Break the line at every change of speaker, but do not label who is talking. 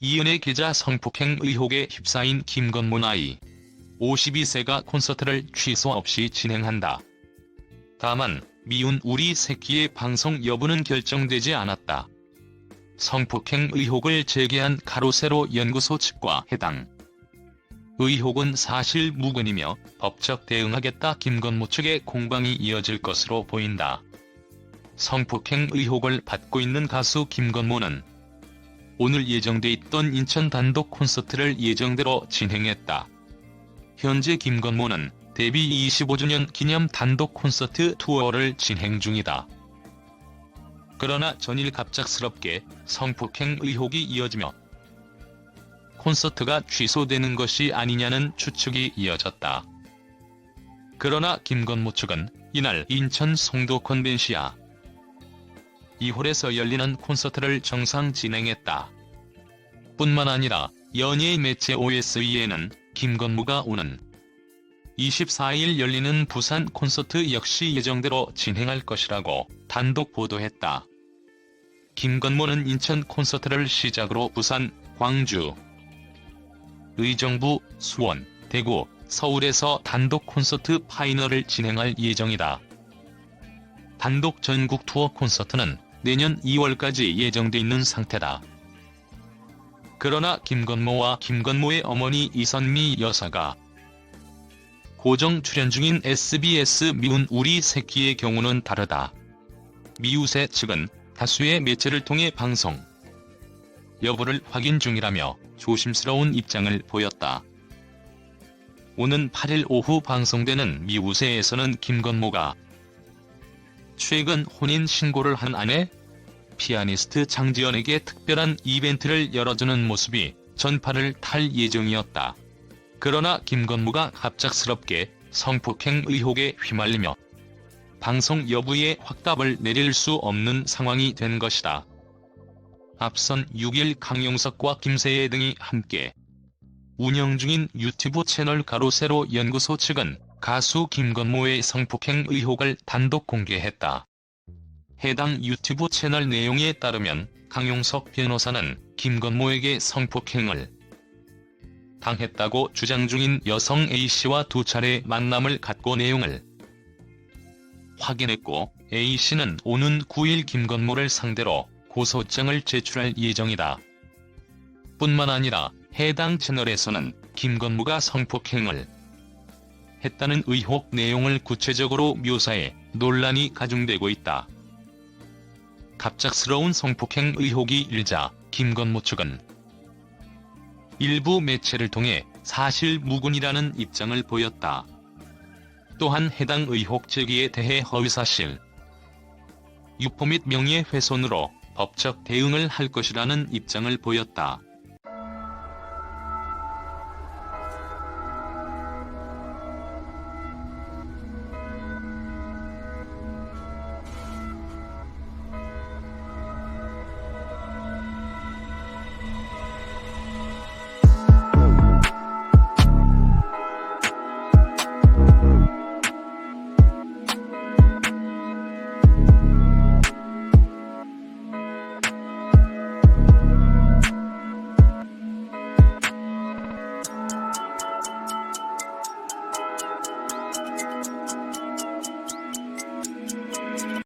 이은혜 기자 성폭행 의혹에 휩싸인 김건모 나이 52세가 콘서트를 취소 없이 진행한다. 다만 미운 우리 새끼의 방송 여부는 결정되지 않았다. 성폭행 의혹을 제기한 가로세로 연구소 측과 해당 의혹은 사실 무근이며 법적 대응하겠다 김건모 측의 공방이 이어질 것으로 보인다. 성폭행 의혹을 받고 있는 가수 김건모는 오늘 예정돼 있던 인천 단독 콘서트를 예정대로 진행했다. 현재 김건모는 데뷔 25주년 기념 단독 콘서트 투어를 진행 중이다. 그러나 전일 갑작스럽게 성폭행 의혹이 이어지며 콘서트가 취소되는 것이 아니냐는 추측이 이어졌다. 그러나 김건모 측은 이날 인천 송도 컨벤시아 2홀에서 열리는 콘서트를 정상 진행했다. 뿐만 아니라 연예 매체 OSE에는 김건모가 오는 24일 열리는 부산 콘서트 역시 예정대로 진행할 것이라고 단독 보도했다. 김건모는 인천 콘서트를 시작으로 부산, 광주, 의정부, 수원, 대구, 서울에서 단독 콘서트 파이널을 진행할 예정이다. 단독 전국 투어 콘서트는 내년 2월까지 예정돼 있는 상태다. 그러나 김건모와 김건모의 어머니 이선미 여사가 고정 출연 중인 SBS 미운 우리 새끼의 경우는 다르다. 미우새 측은 다수의 매체를 통해 방송 여부를 확인 중이라며 조심스러운 입장을 보였다. 오는 8일 오후 방송되는 미우새에서는 김건모가 최근 혼인 신고를 한 아내 피아니스트 장지연에게 특별한 이벤트를 열어주는 모습이 전파를 탈 예정이었다. 그러나 김건모가 갑작스럽게 성폭행 의혹에 휘말리며 방송 여부에 확답을 내릴 수 없는 상황이 된 것이다. 앞선 6일 강용석과 김세애 등이 함께 운영 중인 유튜브 채널 가로세로 연구소 측은 가수 김건모의 성폭행 의혹을 단독 공개했다. 해당 유튜브 채널 내용에 따르면 강용석 변호사는 김건모에게 성폭행을 당했다고 주장 중인 여성 A씨와 두 차례 만남을 갖고 내용을 확인했고 A씨는 오는 9일 김건모를 상대로 고소장을 제출할 예정이다. 뿐만 아니라 해당 채널에서는 김건모가 성폭행을 했다는 의혹 내용을 구체적으로 묘사해 논란이 가중되고 있다. 갑작스러운 성폭행 의혹이 일자 김건모 측은 일부 매체를 통해 사실 무근이라는 입장을 보였다. 또한 해당 의혹 제기에 대해 허위사실, 유포 및 명예훼손으로 법적 대응을 할 것이라는 입장을 보였다.